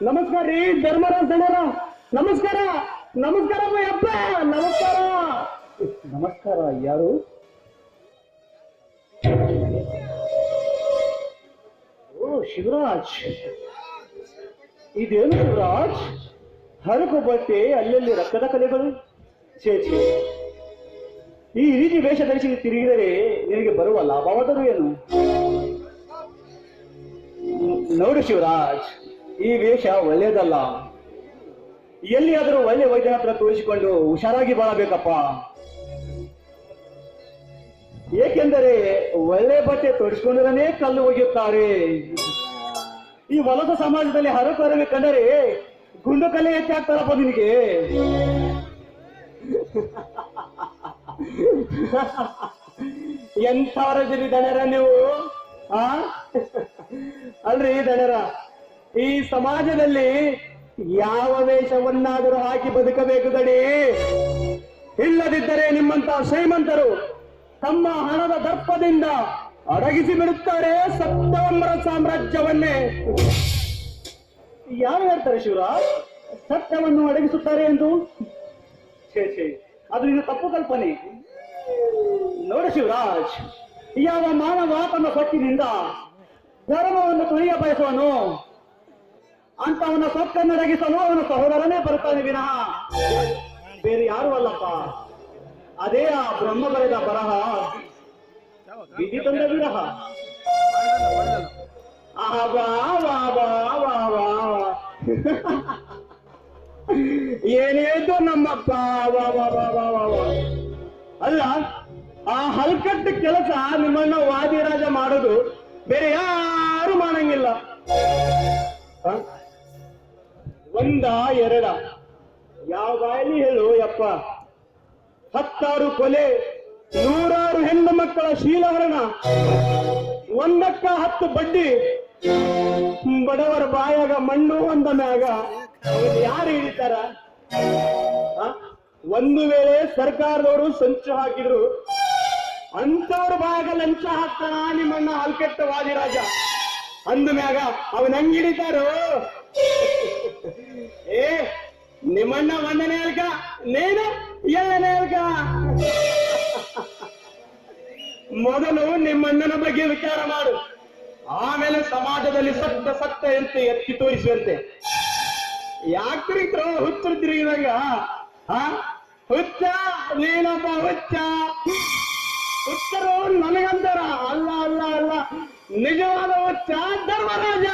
ನಮಸ್ಕಾರ ರೀ ಧರ್ಮರಾಜ್ ದಣರ ನಮಸ್ಕಾರ ನಮಸ್ಕಾರ ಅಪ್ಪ ನಮಸ್ಕಾರ ನಮಸ್ಕಾರ ಯಾರು ಓ ಶಿವರಾಜ್ ಇದೇನು ಶಿವರಾಜ್ ಹರಕು ಬಟ್ಟೆ ಅಲ್ಲಲ್ಲಿ ರಕ್ತದ ಕಲೆಗಳು? ಛೇ ಈ ರೀತಿ ವೇಷ ಧರಿಸಿ ತಿರುಗಿದರೆ ನಿನಗೆ ಬರುವ ಲಾಭವಾದರೂ ಏನು? ನೋಡು ಶಿವರಾಜ್, ಈ ವೇಷ ಒಳ್ಳೆಯದಲ್ಲ. ಎಲ್ಲಿಯಾದರೂ ಒಳ್ಳೆ ವೈದ್ಯನ ಹತ್ರ ತೋರಿಸಿಕೊಂಡು ಹುಷಾರಾಗಿ ಬಾಳಬೇಕಪ್ಪ. ಏಕೆಂದರೆ ಒಳ್ಳೆ ಬಟ್ಟೆ ತೊಡಿಸಿಕೊಂಡರನೇ ಕಲ್ಲು ಒಗೆಯುತ್ತಾರೆ. ಈ ವಲಸ ಸಮಾಜದಲ್ಲಿ ಹರಕು ಕಂಡರೆ ಗುಂಡು ಕಲೆ ಹೆಚ್ಚಾಗ್ತಾರಪ್ಪ ನಿನಗೆ. ಎಂಥವರ ಜನ ದಣರ ನೀವು? ಆ? ಅಲ್ರಿ ದಣರ, ಈ ಸಮಾಜದಲ್ಲಿ ಯಾವ ವೇಷವನ್ನಾದರೂ ಹಾಕಿ ಬದುಕಬೇಕು ದಡಿ ಇಲ್ಲದಿದ್ದರೆ ನಿಮ್ಮಂತ ಶ್ರೀಮಂತರು ತಮ್ಮ ಹಣದ ದರ್ಪದಿಂದ ಅಡಗಿಸಿ ಬಿಡುತ್ತಾರೆ ಸಪ್ತವಂಬರ ಸಾಮ್ರಾಜ್ಯವನ್ನೇ. ಯಾರು ಹೇಳ್ತಾರೆ ಶಿವರಾಜ್? ಸತ್ಯವನ್ನು ಅಡಗಿಸುತ್ತಾರೆ ಎಂದು? ಛೇ ಛೇ, ಅದು ನಿನ್ನ ತಪ್ಪು ಕಲ್ಪನೆ. ನೋಡಿ ಶಿವರಾಜ್, ಯಾವ ಮಾನವ ತನ್ನ ಸೊಕ್ಕಿನಿಂದ ಧರ್ಮವನ್ನು ತುಳಿಯ ಬಯಸುವನು? ಅಂತವನ ಸೊಕ್ಕನ್ನು ಅಡಗಿಸಲು ಅವನ ಸಹೋದರನೇ ಬರುತ್ತಾನೆ ವಿನಃ. ಬೇರೆ ಯಾರು ಅಲ್ಲಪ್ಪ. ಅದೇ ಆ ಬ್ರಹ್ಮ ಬರೆದ ಬರಹ. ವಿಧಿ ತಂದ ವಿರಹ. ಆಹಾ, ವಾ ವಾ ವಾ ವಾ. ಏನೇದು ನಮ್ಮಪ್ಪ. ಅಲ್ಲ, ಆ ಹಲ್ಕಟ್ಟು ಕೆಲಸ ನಿಮ್ಮನ್ನ ವಾದಿರಾಜ ಮಾಡೋದು ಬೇರೆ ಯಾರು ಮಾಡಂಗಿಲ್ಲ? ಒಂದ, ಎರಡ ಯಾವ ಬಾಯಲ್ಲಿ ಹೇಳು, ಯಪ್ಪ ಹತ್ತಾರು ಕೊಲೆ, ನೂರಾರು ಹೆಣ್ಣು ಮಕ್ಕಳ ಶೀಲಹರಣ, ಒಂದಕ್ಕ ಹತ್ತು ಬಡ್ಡಿ ಬಡವರ ಬಾಯಾಗ ಮಣ್ಣು ಅಂದ ಮ್ಯಾಗ ಯಾರು ಹಿಡಿತಾರ? ಒಂದು ವೇಳೆ ಸರ್ಕಾರದವರು ಸಂಚು ಹಾಕಿದ್ರು ಅಂತವ್ರ ಬಾಯಾಗ ಲಂಚ ಹಾಕ್ತಾನ ನಿಮ್ಮಣ್ಣ ಹಲ್ಕೆಟ್ಟ ವಾದಿರಾಜ ಅಂದ ಮ್ಯಾಗ, ಅವನ್ ಹೆಂಗ್ ಹಿಡಿತಾರೋ? ಏ ನಿಮ್ಮಣ್ಣ ಒಂದನೇ ಹೇಳ್ಕ ನೀನು ಏಳನೇ ಹೇಳ್ಕ ಮೊದಲು ನಿಮ್ಮಣ್ಣನ ಬಗ್ಗೆ ವಿಚಾರ ಮಾಡು. ಆಮೇಲೆ ಸಮಾಜದಲ್ಲಿ ಸತ್ಯ ಸತ್ತ ಎಂತೆ ಎತ್ತಿ ತೋರಿಸುವಂತೆ. ಯಾಕೆ ತಿರುಗಿದ್ರು ಹುಚ್ಚರು ತಿರುಗಿದಂಗ? ಹಾ? ಹುಚ್ಚ ನೀನಪ್ಪ ಹುಚ್ಚ. ಹುಚ್ಚರು ನನಗಂತಾರ ಅಲ್ಲ ಅಲ್ಲ ಅಲ್ಲ. ನಿಜವಾದ ಹುಚ್ಚ ಧರ್ಮರಾಜ.